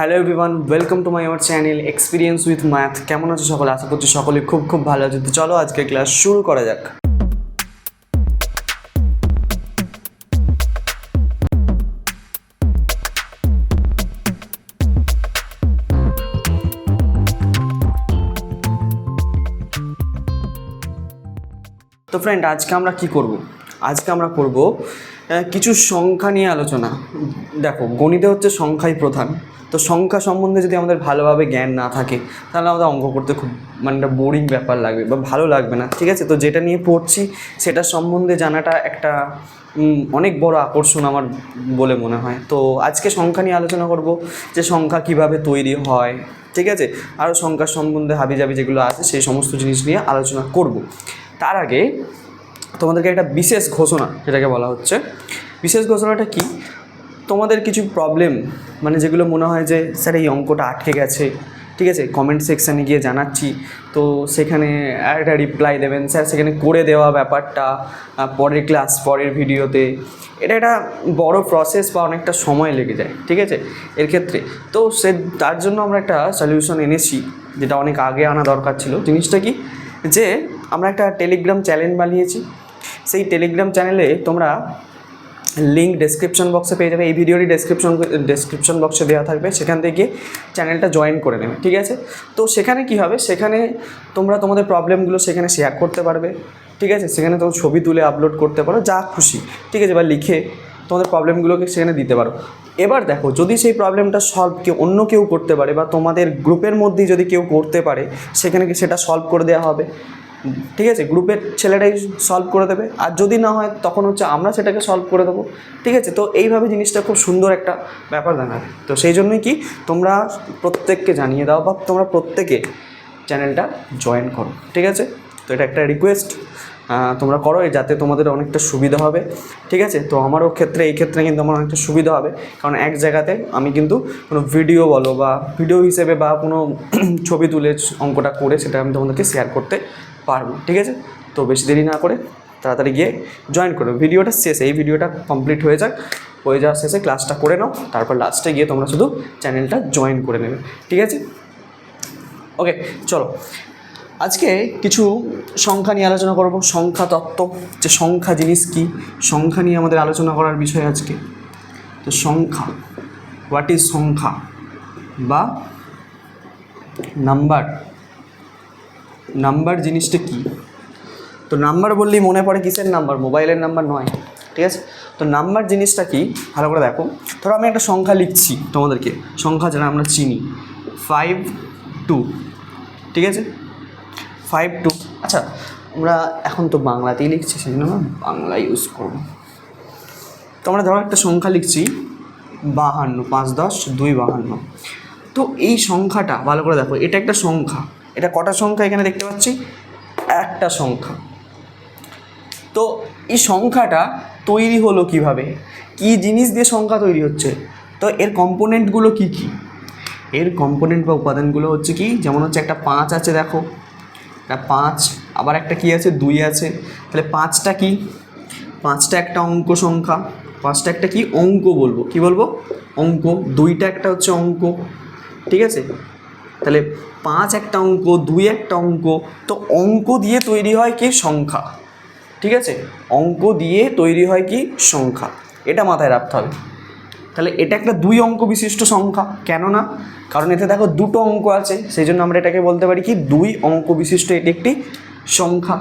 Hello everyone welcome to my our channel experience with math কেমন আছো সকলে? আশা করছি সকলে খুব খুব ভালো আছে। তো চলো আজকে ক্লাস শুরু করা যাক। তো ফ্রেন্ড আজকে আমরা কি করব? আজকে আমরা করব কিছু সংখ্যা নিয়ে আলোচনা। দেখো, গণিতে হচ্ছে সংখ্যাই প্রধান। তো সংখ্যা সম্বন্ধে যদি আমাদের ভালোভাবে জ্ঞান না থাকে, তাহলে আমাদের অঙ্ক করতে খুব মানে একটা বোরিং ব্যাপার লাগবে বা ভালো লাগবে না, ঠিক আছে? তো যেটা নিয়ে পড়ছি, সেটা সম্বন্ধে জানাটা একটা অনেক বড় আকর্ষণ আমার বলে মনে হয়। তো আজকে সংখ্যা নিয়ে আলোচনা করব, যে সংখ্যা কীভাবে তৈরি হয়, ঠিক আছে? আরও সংখ্যার সম্বন্ধে হাবি হাবিজাবি যেগুলো আছে, সেই সমস্ত জিনিস নিয়ে আলোচনা করব। তার আগে তোমাদেরকে একটা বিশেষ ঘোষণা, যেটাকে বলা হচ্ছে। বিশেষ ঘোষণাটা কি? তোমাদের কিছু প্রবলেম মানে যেগুলো মনে হয় যে, স্যার, এই অঙ্কটা আটকে গেছে। ঠিক আছে কমেন্ট সেকশানে গিয়ে জানাচ্ছি। তো সেখানে একটা রিপ্লাই দেবেন, স্যার, সেখানে করে দেওয়া ব্যাপারটা পরের ক্লাস পরের ভিডিওতে এটা একটা বড় প্রসেস বা অনেকটা সময় লেগে যায়, ঠিক আছে, এর ক্ষেত্রে। তো সে, তার জন্য আমরা একটা সলিউশন এনেছি, যেটা অনেক আগে আনা দরকার ছিল। জিনিসটা কি? যে, আমরা একটা টেলিগ্রাম চ্যানেল বানিয়েছি। সেই টেলিগ্রাম চ্যানেলে তোমরা লিঙ্ক ডেসক্রিপশন বক্সে পেয়ে যাবে। এই ভিডিওরই ডেসক্রিপশন ডেসক্রিপশন বক্সে দেওয়া থাকবে। সেখান থেকে চ্যানেলটা জয়েন করে নেবে, ঠিক আছে? তো সেখানে কি হবে? সেখানে তোমরা তোমাদের প্রবলেমগুলো সেখানে শেয়ার করতে পারবে, ঠিক আছে? সেখানে তোমার ছবি তুলে আপলোড করতে পারো, যা খুশি, ঠিক আছে? বা লিখে তোমাদের প্রবলেমগুলোকে সেখানে দিতে পারো। এবার দেখো, যদি সেই প্রবলেমটা সলভ কেউ, অন্য কেউ করতে পারে বা তোমাদের গ্রুপের মধ্যেই যদি কেউ করতে পারে, সেখানে কি সেটা সলভ করে দেওয়া হবে? ঠিক আছে গ্রুপের ছেলেটাই সলভ করে দেবে। আর যদি না হয়, তখন হচ্ছে আমরা সেটাকে সলভ করে দেবো। ঠিক আছে, তো এইভাবে জিনিসটা খুব সুন্দর একটা ব্যাপার দাঁড়াবে তো সেই জন্যই কি, তোমরা প্রত্যেককে জানিয়ে দাও বা তোমরা প্রত্যেকে চ্যানেলটা জয়েন করো। ঠিক আছে? তো এটা একটা রিকোয়েস্ট তোমরা করো যাতে তোমাদের অনেকটা সুবিধা হবে। ঠিক আছে? তো আমারও ক্ষেত্রে, এই ক্ষেত্রে কিন্তু আমার অনেকটা সুবিধা হবে। কারণ এক জায়গাতে আমি কিন্তু কোনো ভিডিও বলো বা ভিডিও হিসেবে বা কোনো ছবি তুলে অঙ্কটা করে সেটা আমি তোমাদেরকে শেয়ার করতে পারব, ঠিক আছে? তো বেশি দেরি না করে তাড়াতাড়ি গিয়ে জয়েন করো। ভিডিওটা শেষে, এই ভিডিওটা কমপ্লিট হয়ে যাক, হয়ে যাওয়ার শেষে ক্লাসটা করে নাও, তারপর লাস্টে গিয়ে তোমরা শুধু চ্যানেলটা জয়েন করে নেবে, ঠিক আছে? ওকে চলো। আজকে কিছু সংখ্যা নিয়ে আলোচনা করব, সংখ্যা তত্ত্ব, যে সংখ্যা জিনিস কি, সংখ্যা নিয়ে আমাদের আলোচনা করার বিষয় আজকে। তো সংখ্যা হোয়াট ইজ সংখ্যা? বা নাম্বার নাম্বার জিনিসটা কি? তো নাম্বার বললেই মনে পড়ে কিসের নাম্বার? মোবাইলের নাম্বার নয়, ঠিক আছে? তো নাম্বার জিনিসটা কি? ভালো করে দেখো। ধরো আমি একটা সংখ্যা লিখছি তোমাদেরকে। সংখ্যা যারা আমরা চিনি। ফাইভ টু ঠিক আছে? ফাইভ টু আচ্ছা আমরা এখন তো বাংলাতেই লিখছি সেই জন্য আমরা বাংলা ইউজ করব। তো আমরা ধরো একটা সংখ্যা লিখছি, বাহান্ন, পাঁচ দশ, দুই বাহান্ন। তো এই সংখ্যাটা, ভালো করে দেখো, এটা একটা সংখ্যা। এটা কটা সংখ্যা এখানে দেখতে পাচ্ছি? একটা সংখ্যা। তো এই সংখ্যাটা তৈরি হলো কীভাবে? কি জিনিস দিয়ে সংখ্যা তৈরি হচ্ছে? তো এর কম্পোনেন্টগুলো কি কি? এর কম্পোনেন্ট বা উপাদানগুলো হচ্ছে কি? যেমন হচ্ছে একটা পাঁচ আছে দেখো। একটা পাঁচ, আবার একটা কি আছে? দুই আছে। তাহলে পাঁচটা কি? পাঁচটা একটা অঙ্ক সংখ্যা। পাঁচটা একটা কি? অঙ্ক বলব। কি বলব? অঙ্ক। দুইটা একটা হচ্ছে অঙ্ক। ঠিক আছে? তাহলে পাঁচ একটা অঙ্ক, দুই একটা অঙ্ক, তো অঙ্ক দিয়ে তৈরি হয় কি সংখ্যা। ঠিক আছে? অঙ্ক দিয়ে তৈরি হয় কি সংখ্যা। এটা মাথায় রাখতে হবে। তাহলে এটা একটা দুই অঙ্ক বিশিষ্ট সংখ্যা, কেন না? কারণ এতে দেখো দুটো অঙ্ক আছে, সেই জন্য আমরা এটাকে বলতে পারি কি দুই অঙ্ক বিশিষ্ট এটি একটি সংখ্যা।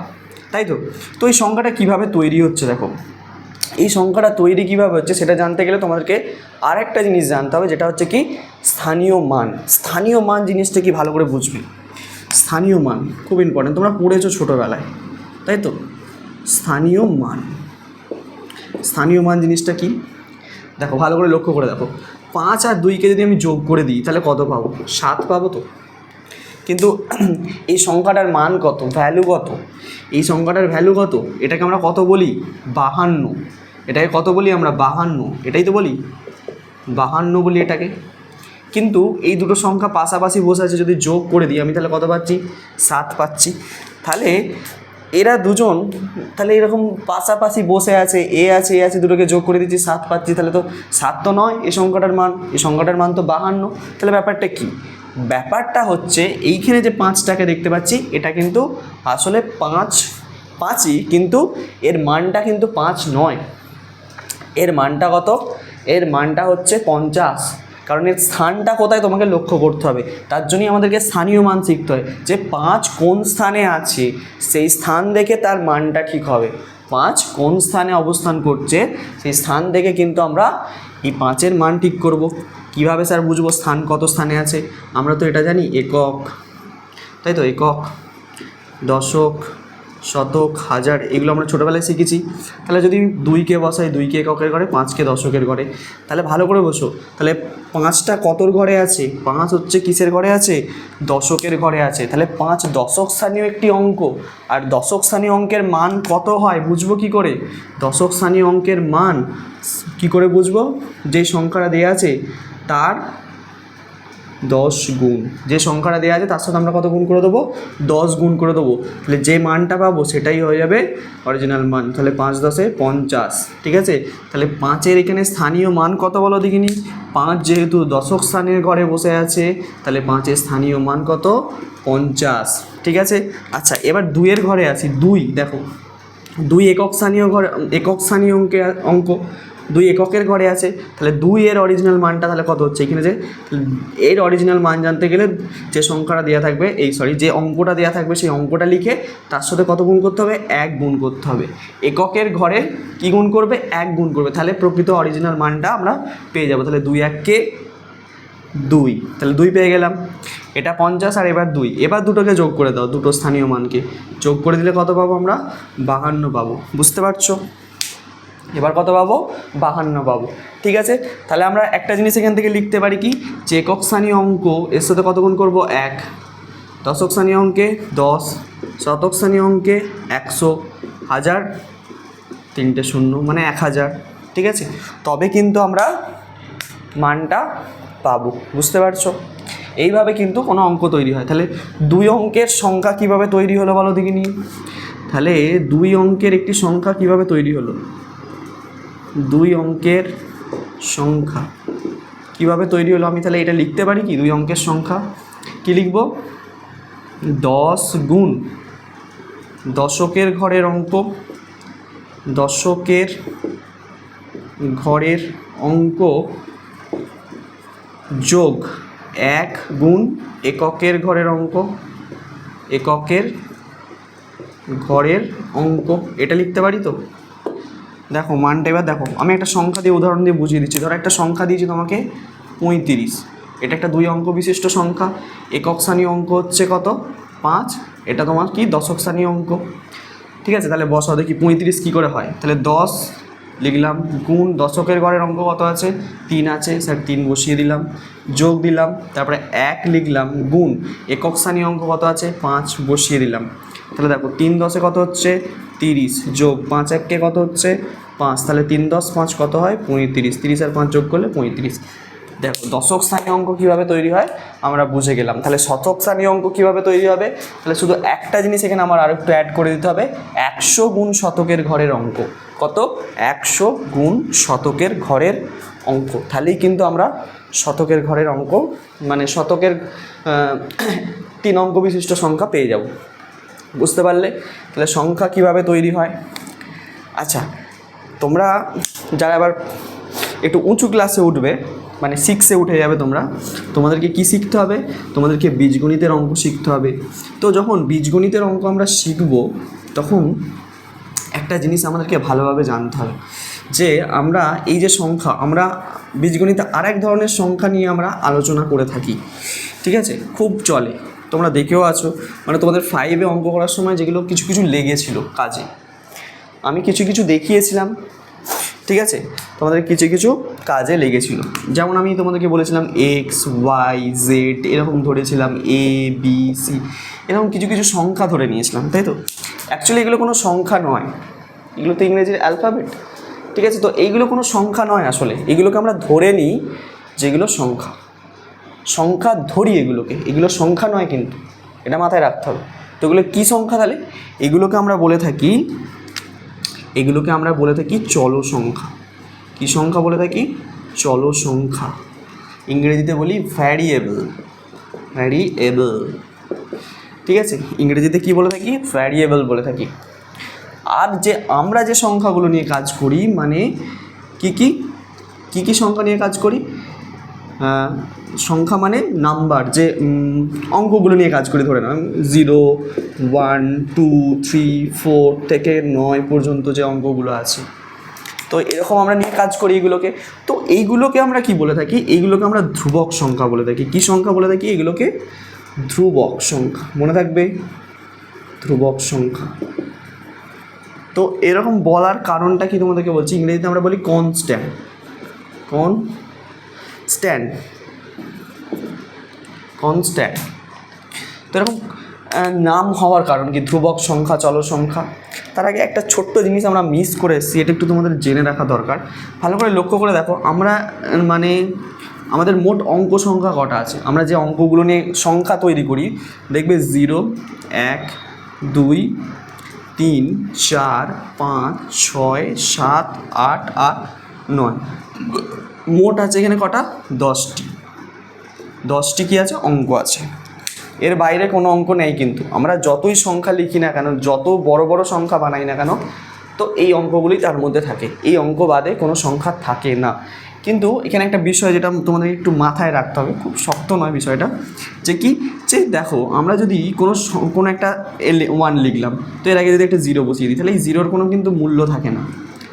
তাই তো? তো এই সংখ্যাটা কীভাবে তৈরি হচ্ছে দেখো? এই সংখ্যাটা তৈরি কীভাবে হচ্ছে সেটা জানতে গেলে তোমাদেরকে আরেকটা জিনিস জানতে হবে, যেটা হচ্ছে কি স্থানীয় মান। স্থানীয় মান জিনিসটা কি ভালো করে বুঝবে? স্থানীয় মান খুব ইম্পর্টেন্ট তোমরা পড়েছো ছোটোবেলায়, তাই তো? স্থানীয় মান। স্থানীয় মান জিনিসটা কি? দেখো, ভালো করে লক্ষ্য করে দেখো। পাঁচ আর দুইকে যদি আমি যোগ করে দিই, তাহলে কত পাবো? সাত পাবো তো? কিন্তু এই সংখ্যাটার মান কত? ভ্যালু কত? এই সংখ্যাটার ভ্যালু কত? এটাকে আমরা কত বলি? বাহান্ন। এটাকে কত বলি আমরা? বাহান্ন। এটাই তো বলি? বাহান্ন বলি এটাকে। কিন্তু এই দুটো সংখ্যা পাশাপাশি বসে আছে যদি যোগ করে দিই, আমি তাহলে কত পাচ্ছি? সাত পাচ্ছি। তাহলে এরা দুজন, তাহলে এরকম পাশাপাশি বসে আছে, এ আছে এ আছে, দুটোকে যোগ করে দিচ্ছি, সাত পাচ্ছি। তাহলে তো সাত তো নয়, এ সংখ্যাটার মান, এ সংখ্যাটার মান তো বাহান্ন। তাহলে ব্যাপারটা কি? ব্যাপারটা হচ্ছে এইখানে যে পাঁচটাকে দেখতে পাচ্ছি, এটা কিন্তু আসলে পাঁচ, পাঁচই, কিন্তু এর মানটা কিন্তু পাঁচ নয়। এর মানটা কত? এর মানটা হচ্ছে পঞ্চাশ। কারণ এর স্থানটা কোথায় তোমাকে লক্ষ্য করতে হবে। তার জন্যই আমাদেরকে স্থানীয় মান শিখতে হয়। যে পাঁচ কোন স্থানে আছে, সেই স্থান দেখে তার মানটা ঠিক হবে। পাঁচ কোন স্থানে অবস্থান করছে, সেই স্থান দেখে কিন্তু আমরা এই পাঁচের মান ঠিক করব। কীভাবে স্যার বুঝব স্থান কত স্থানে আছে? আমরা তো এটা জানি, একক। তাই তো? একক, দশক শতক, হাজার, এগুলো আমরা ছোটোবেলায় শিখেছি। তাহলে যদি দুইকে বসাই, দুইকে এককের ঘরে, পাঁচকে দশকের ঘরে, তাহলে ভালো করে বসো তাহলে পাঁচটা কতর ঘরে আছে? পাঁচ হচ্ছে কিসের ঘরে আছে? দশকের ঘরে আছে। তাহলে পাঁচ দশক স্থানীয় একটি অঙ্ক। আর দশক স্থানীয় অঙ্কের মান কত হয়, বুঝব কি করে? দশক স্থানীয় অঙ্কের মান কি করে বুঝব? যে সংখ্যাটা দেওয়া আছে, তার দশ গুণ। যে সংখ্যাটা দেওয়া আছে, তার সাথে আমরা কত গুণ করে দেবো? দশ গুণ করে দেবো। তাহলে যে মানটা পাবো, সেটাই হয়ে যাবে অরিজিনাল মান। তাহলে পাঁচ দশে পঞ্চাশ, ঠিক আছে? তাহলে পাঁচের এখানে স্থানীয় মান কত বলো দেখিনি? পাঁচ যেহেতু দশক স্থানের ঘরে বসে আছে, তাহলে পাঁচের স্থানীয় মান কত? পঞ্চাশ, ঠিক আছে? আচ্ছা এবার দুইয়ের ঘরে আছি। দুই, দেখো। দুই একক স্থানীয় ঘরে, একক স্থানীয় অঙ্কে, অঙ্ক। দুই এককের ঘরে আছে, তাহলে দুই এর অরিজিনাল মানটা তাহলে কত হচ্ছে এখানে যে, এর অরিজিনাল মান জানতে গেলে যে সংখ্যাটা দেওয়া থাকবে, এই সরি যে অঙ্কটা দেওয়া থাকবে সেই অঙ্কটা লিখে তার সাথে কত গুণ করতে হবে? এক গুণ করতে হবে। এককের ঘরে কী গুণ করবে? এক গুণ করবে। তাহলে প্রকৃত অরিজিনাল মানটা আমরা পেয়ে যাব। তাহলে দুই এককে দুই, তাহলে দুই পেয়ে গেলাম। এটা পঞ্চাশ আর এবার দুই। এবার দুটোকে যোগ করে দাও, দুটো স্থানীয় মানকে। যোগ করে দিলে কত পাবো আমরা? বাহান্ন পাবো। বুঝতে পারছ? এবার কত পাবো? বাহান্ন পাবো। ঠিক আছে? তাহলে আমরা একটা জিনিস এখান থেকে লিখতে পারি কি? যে একক স্থানীয় অঙ্ক, এর সাথে কত গুণ করব? এক। দশক স্থানীয় অঙ্কে দশ, শতক স্থানীয় অঙ্কে একশো, হাজার তিনটে শূন্য মানে এক হাজার। ঠিক আছে? তবে কিন্তু আমরা মানটা পাবো। বুঝতে পারছ? এইভাবে কিন্তু কোনো অঙ্ক তৈরি হয়। তাহলে দুই অঙ্কের সংখ্যা কীভাবে তৈরি হলো বলো দেখিনি? তাহলে দুই অঙ্কের একটি সংখ্যা কীভাবে তৈরি হলো? দুই অঙ্কের সংখ্যা। কীভাবে তৈরি হলো? আমি তাহলে এটা লিখতে পারি কি? দুই অঙ্কের সংখ্যা। কি লিখব? দশ গুণ। দশকের ঘরের অঙ্ক। দশকের ঘরের অঙ্ক যোগ এক গুণ এককের ঘরের অঙ্ক। এককের ঘরের অঙ্ক। এটা লিখতে পারি তো? দেখো মানটা এবার দেখো, আমি একটা সংখ্যা দিয়ে উদাহরণ দিয়ে বুঝিয়ে দিচ্ছি। ধরো একটা সংখ্যা দিয়েছি তোমাকে পঁয়ত্রিশ। এটা একটা দুই অঙ্ক বিশিষ্ট সংখ্যা। একক স্থানীয় অঙ্ক হচ্ছে কত? পাঁচ। এটা তোমার কি? দশক স্থানীয় অঙ্ক। ঠিক আছে, তাহলে বসাও, দেখি পঁয়ত্রিশ কী করে হয়। তাহলে দশ, লিখলাম গুণ, দশকের ঘরের অঙ্ক কত আছে? তিন আছে, স্যার, তিন বসিয়ে দিলাম, যোগ দিলাম, তারপরে এক লিখলাম গুণ, একক স্থানীয় অঙ্ক কত আছে? পাঁচ বসিয়ে দিলাম। তাহলে দেখো, তিন দশে কত হচ্ছে? তিরিশ। যোগ পাঁচ এককে কত হচ্ছে? পাঁচ। তাহলে তিন দশ পাঁচ কত হয়? পঁয়ত্রিশ। তিরিশ আর পাঁচ যোগ করলে পঁয়ত্রিশ। দেখো, দশক স্থানীয় অঙ্ক কীভাবে তৈরি হয়? আমরা বুঝে গেলাম। তাহলে শতক স্থানীয় অঙ্ক কীভাবে তৈরি হবে? তাহলে শুধু একটা জিনিস এখানে আমার আরও একটু অ্যাড করে দিতে হবে। একশো গুণ শতকের ঘরের অঙ্ক। কত? একশো গুণ শতকের ঘরের অঙ্ক। তাহলেই কিন্তু আমরা শতকের ঘরের অঙ্ক মানে শতকের তিন অঙ্ক বিশিষ্ট সংখ্যা পেয়ে যাব। বুঝতে পারলে? তাহলে সংখ্যা কীভাবে তৈরি হয়? আচ্ছা তোমরা যারা আবার একটু উঁচু ক্লাসে উঠবে মানে সিক্সে উঠে যাবে তোমরা, তোমাদেরকে কি শিখতে হবে? তোমাদেরকে বীজগণিতের অঙ্ক শিখতে হবে। তো যখন বীজগণিতের অঙ্ক আমরা শিখব, তখন একটা জিনিস আমাদেরকে ভালোভাবে জানতে হবে, যে আমরা এই যে সংখ্যা, আমরা বীজগণিতে আরেক ধরনের সংখ্যা নিয়ে আমরা আলোচনা করে থাকি, ঠিক আছে? খুব চলে। তোমরা দেখেও আছো। মানে তোমাদের ফাইভে অঙ্ক করার সময় যেগুলো কিছু কিছু লেগেছিল কাজে। আমি কিছু কিছু দেখিয়েছিলাম, ঠিক আছে? তোমাদের কিছু কিছু কাজে লেগেছিল। যেমন আমি তোমাদেরকে বলেছিলাম এক্স ওয়াই জেড এরকম ধরেছিলাম এ বি সি এরকম কিছু কিছু সংখ্যা ধরে নিয়েছিলাম, তাই তো? অ্যাকচুয়ালি এগুলো কোনো সংখ্যা নয়। এগুলো তো ইংরেজির অ্যালফাবেট ঠিক আছে? তো এইগুলো কোনো সংখ্যা নয় আসলে। এগুলোকে আমরা ধরে নিই যেগুলো সংখ্যা। সংখ্যা ধরি এগুলোকে। এগুলো সংখ্যা নয় কিন্তু, এটা মাথায় রাখতে হবে। তো এগুলো কী সংখ্যা তাহলে? এগুলোকে আমরা বলে থাকি, এগুলোকে আমরা বলে থাকি চল সংখ্যা কী সংখ্যা বলে থাকি? চল সংখ্যা ইংরেজিতে বলি ভ্যারিয়েবল ভ্যারিয়েবল ঠিক আছে? ইংরেজিতে কি বলে থাকি? ভ্যারিয়েবল বলে থাকি। আর যে আমরা যে সংখ্যাগুলো নিয়ে কাজ করি মানে কি কি? কি কি সংখ্যা নিয়ে কাজ করি? সংখ্যা মানে নাম্বার, যে অঙ্কগুলো নিয়ে কাজ করি, ধরে নাও zero one two three four থেকে নয় পর্যন্ত যে অঙ্কগুলো আছে। তো এরকম আমরা নিয়ে কাজ করি এগুলোকে। তো এইগুলোকে আমরা কি বলে থাকি? এইগুলোকে আমরা ধ্রুবক সংখ্যা বলে থাকি। কি সংখ্যা বলে থাকি? এগুলোকে ধ্রুবক সংখ্যা। মনে থাকবে? ধ্রুবক সংখ্যা। তো এরকম বলার কারণটা কি তোমাদেরকে বলছি? ইংরেজিতে আমরা বলি কনস্ট্যান্ট কন স্ট্যান্ড কনস্ট্যান্ট তো এরকম নাম হওয়ার কারণ কি? ধ্রুবক সংখ্যা চল সংখ্যা। তার আগে একটা ছোট্ট জিনিস আমরা মিস করে এসেছি এটা একটু তোমাদের জেনে রাখা দরকার। ভালো করে লক্ষ্য করে দেখো, আমরা মানে আমাদের মোট অঙ্ক সংখ্যা কটা আছে? আমরা যে অঙ্কগুলো নিয়ে সংখ্যা তৈরি করি, দেখবে জিরো এক, দুই, তিন, চার, পাঁচ, ছয়, সাত, আট আট নয়। মোট আছে এখানে কটা? দশটি। দশটি কি আছে? অঙ্ক আছে। এর বাইরে কোনো অঙ্ক নেই কিন্তু। আমরা যতই সংখ্যা লিখি না কেন, যত বড় বড় সংখ্যা বানাই না কেন, তো এই অঙ্কগুলি তার মধ্যে থাকে। এই অঙ্ক বাদে কোনো সংখ্যা থাকে না। কিন্তু এখানে একটা বিষয় যেটা তোমাদের একটু মাথায় রাখতে হবে, খুব শক্ত নয় বিষয়টা, যে কি? যে দেখো, আমরা যদি কোনো কোনো একটা ওয়ান লিখলাম, তো এর আগে যদি একটা জিরো বসিয়ে দিই, তাহলে এই জিরোর কোনো কিন্তু মূল্য থাকে না।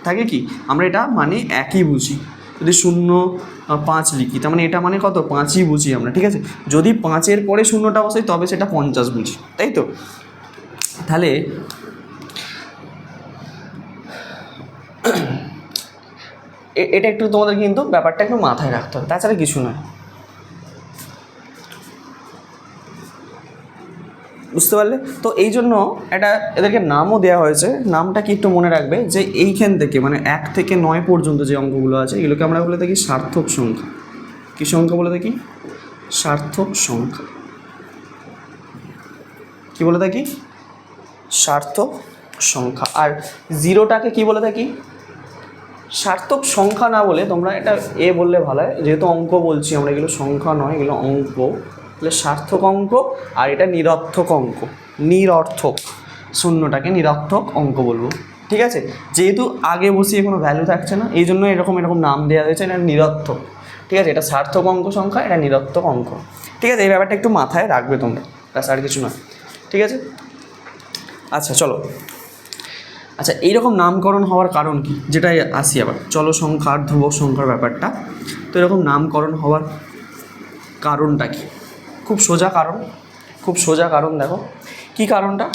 থাকে কি? আমরা এটা মানে একই বুঝি। যদি শূন্য পাঁচ লিখি, তার মানে এটা মানে কত? পাঁচই বুঝি আমরা, ঠিক আছে? যদি পাঁচের পরে শূন্যটা বসাই, তবে সেটা পঞ্চাশ বুঝি, তাই তো? তাহলে এটা একটু তোমাদের কিন্তু ব্যাপারটা একটু মাথায় রাখতে হবে, তাছাড়া কিছু নয়। বুঝতে পারলে? তো এই জন্য এটা এদেরকে নামও দেওয়া হয়েছে। নামটা কি একটু মনে রাখবে? যে এইখান থেকে মানে এক থেকে নয় পর্যন্ত যে অঙ্কগুলো আছে, এগুলোকে আমরা বলে থাকি সার্থক সংখ্যা। কী সংখ্যা বলে থাকি? সার্থক সংখ্যা। কি বলে থাকি? সার্থক সংখ্যা। আর জিরোটাকে কি বলে থাকি? সার্থক সংখ্যা না বলে তোমরা এটা এ বললে ভালো হয়। যেহেতু অঙ্ক বলছি আমরা, এগুলো সংখ্যা নয়, এগুলো অঙ্ক। তাহলে সার্থক অঙ্ক আর এটা নিরর্থক অঙ্ক। নিরর্থক। শূন্যটাকে নিরর্থক অঙ্ক বলব। ঠিক আছে? যেহেতু আগে বসিয়ে কোনো ভ্যালু থাকছে না, এই জন্য এরকম এরকম নাম দেওয়া হয়েছে, এটা নিরর্থক। ঠিক আছে? এটা সার্থক অঙ্ক সংখ্যা, এটা নিরর্থক অঙ্ক। ঠিক আছে? এই ব্যাপারটা একটু মাথায় রাখবে তোমরা। ব্যাস, আর কিছু নয়। ঠিক আছে? আচ্ছা চলো। আচ্ছা এইরকম নামকরণ হওয়ার কারণ কি? যেটাই আসি আবার। চলো সংখ্যা ধ্রুবক সংখ্যার ব্যাপারটা। তো এরকম নামকরণ হওয়ার কারণটা কি? খুব সোজা কারণ, খুব সোজা কারণ দেখো। কি কারণটা?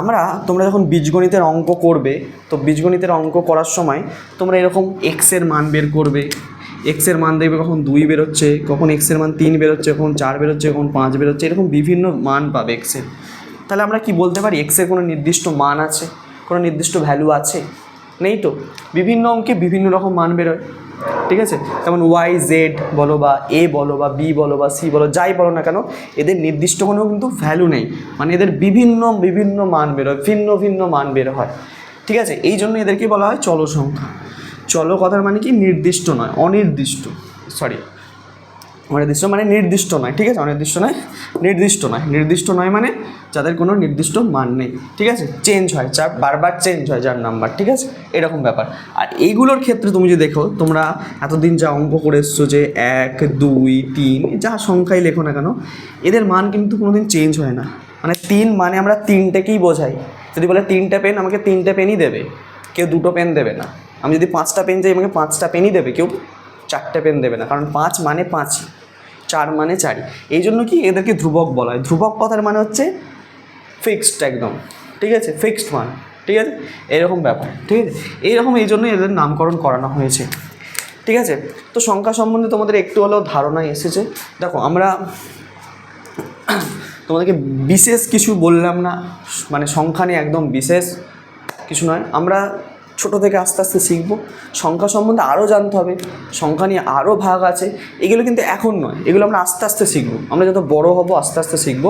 আমরা, তোমরা যখন বীজগণিতের অঙ্ক করবে, তো বীজগণিতের অঙ্ক করার সময় তোমরা এরকম এক্সের মান বের করবে। এক্সের মান দেখবে কখন দুই বেরোচ্ছে, কখন এক্সের মান তিন বেরোচ্ছে, কখন চার বেরোচ্ছে, কখন পাঁচ বেরোচ্ছে, এরকম বিভিন্ন মান পাবে এক্সের তাহলে আমরা কি বলতে পারি এক্সের কোনো নির্দিষ্ট মান আছে? কোনো নির্দিষ্ট ভ্যালু আছে? নেই তো? বিভিন্ন অঙ্কে বিভিন্ন রকম মান বেরোয়। ঠিক আছে? যেমন ওয়াই জেড বলো বা এ বলো বা বি বলো বা সি বলো, যাই বলো না কেন, এদের নির্দিষ্ট কোনো কিন্তু ভ্যালু নেই। মানে এদের বিভিন্ন বিভিন্ন মান বের হয়, ভিন্ন ভিন্ন মান বের হয়। ঠিক আছে? এই জন্য এদেরকে বলা হয় চল সংখ্যা চল কথার মানে কি? নির্দিষ্ট নয়, অনির্দিষ্ট। সরি অনির্দিষ্ট মানে নির্দিষ্ট নয়, ঠিক আছে? অনির্দিষ্ট নয়, নির্দিষ্ট নয়। নির্দিষ্ট নয় মানে যাদের কোনো নির্দিষ্ট মান নেই, ঠিক আছে? চেঞ্জ হয় যা বারবার চেঞ্জ হয়, যার নাম্বার ঠিক আছে? এরকম ব্যাপার। আর এইগুলোর ক্ষেত্রে তুমি যদি দেখো, তোমরা এতদিন যা অঙ্ক করে এসছো যে এক, দুই, তিন, যা সংখ্যাই লেখো না কেন, এদের মান কিন্তু কোনোদিন চেঞ্জ হয় না। মানে তিন মানে আমরা তিনটেকেই বোঝাই। যদি বলে তিনটে পেন আমাকে তিনটে পেনই দেবে, কেউ দুটো পেন দেবে না। আমি যদি পাঁচটা পেন চাই, আমাকে পাঁচটা পেনই দেবে, কেউ চারটে পেন দেবে না। কারণ পাঁচ মানে পাঁচই। চার মানে চারই এই জন্য কি এদেরকে ধ্রুবক বলা হয়। ধ্রুবক কথার মানে হচ্ছে ফিক্সড একদম। ঠিক আছে? ফিক্সড মান। ঠিক আছে? এরকম ব্যাপার। ঠিক আছে? এইরকম এই জন্য এদের নামকরণ করানো হয়েছে। ঠিক আছে? তো সংখ্যা সম্বন্ধে তোমাদের একটু হলেও ধারণা এসেছে। দেখো, আমরা তোমাদেরকে বিশেষ কিছু বললাম না। মানে সংখ্যা নিয়ে একদম বিশেষ কিছু নয়। আমরা ছোটো থেকে আস্তে আস্তে শিখব। সংখ্যা সম্বন্ধে আরও জানতে হবে। সংখ্যা নিয়ে আরও ভাগ আছে। এগুলো কিন্তু এখন নয়। এগুলো আমরা আস্তে আস্তে শিখব। আমরা যত বড় হব, আস্তে আস্তে শিখব।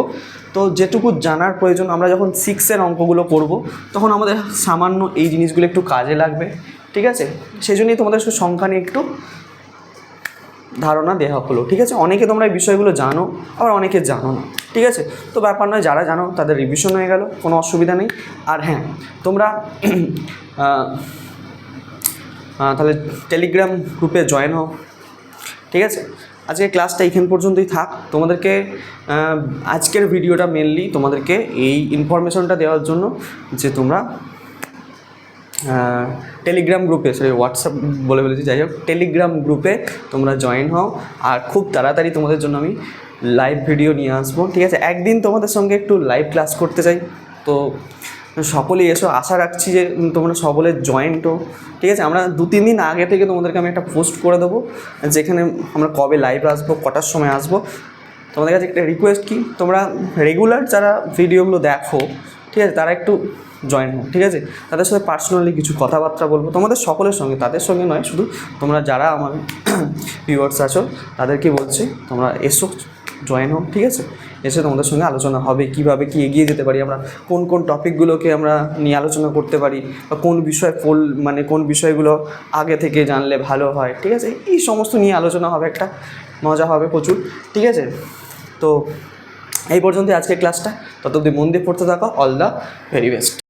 তো যেটুকু জানার প্রয়োজন, আমরা যখন সিক্সের অঙ্কগুলো করব, তখন আমাদের সামান্য এই জিনিসগুলো একটু কাজে লাগবে। ঠিক আছে? সেই জন্যই তোমাদের সংখ্যা নিয়ে একটু ধারণা দেওয়া হলো, ঠিক আছে? অনেকে তোমরা এই বিষয়গুলো জানো, আবার অনেকে জানো না, ঠিক আছে? তো ব্যাপার নয়, যারা জানো, তাদের রিভিশন হয়ে গেল, কোনো অসুবিধা নেই। আর হ্যাঁ তোমরা তাহলে টেলিগ্রাম গ্রুপে জয়েন হও, ঠিক আছে? আজকে ক্লাসটা এইখান পর্যন্তই থাক। তোমাদেরকে আজকের ভিডিওটা মেনলি তোমাদেরকে এই ইনফরমেশনটা দেওয়ার জন্য যে তোমরা টেলিগ্রাম গ্রুপে সরি হোয়াটসঅ্যাপ বলে বলেছি যাই হোক টেলিগ্রাম গ্রুপে তোমরা জয়েন হও আর খুব তাড়াতাড়ি তোমাদের জন্য আমি লাইভ ভিডিও নিয়ে আসব, ঠিক আছে? একদিন তোমাদের সঙ্গে একটু লাইভ ক্লাস করতে চাই, তো সকলেই এসো, আশা রাখছি যে তোমরা সকলে জয়েন্টও ঠিক আছে? আমরা দু, তিন দিন আগে থেকে তোমাদেরকে আমি একটা পোস্ট করে দেবো, যেখানে আমরা কবে লাইভ আসব, কটার সময় আসব। তোমাদের কাছে একটা রিকোয়েস্ট কি? তোমরা রেগুলার যারা ভিডিওগুলো দেখো ঠিক আছে, তারা একটু জয়েন হোক, ঠিক আছে? তাদের সাথে পার্সোনালি কিছু কথাবার্তা বলব। তোমাদের সকলের সঙ্গে, তাদের সঙ্গে নয়, শুধু তোমরা যারা আমার ভিউয়ার্স আছো, তাদেরকে বলছি, তোমরা এসো জয়েন হোক, ঠিক আছে? এসে তোমাদের সঙ্গে আলোচনা হবে, কীভাবে কি এগিয়ে যেতে পারি, আমরা কোন কোন টপিকগুলোকে আমরা নিয়ে আলোচনা করতে পারি, বা কোন বিষয় ফল মানে কোন বিষয়গুলো আগে থেকে জানলে ভালো হয়, ঠিক আছে? এই সমস্ত নিয়ে আলোচনা হবে একটা, মজা হবে প্রচুর, ঠিক আছে? তো এই পর্যন্ত আজকের ক্লাসটা তত অব্দি মন দিয়ে পড়তে থাকো। All the very best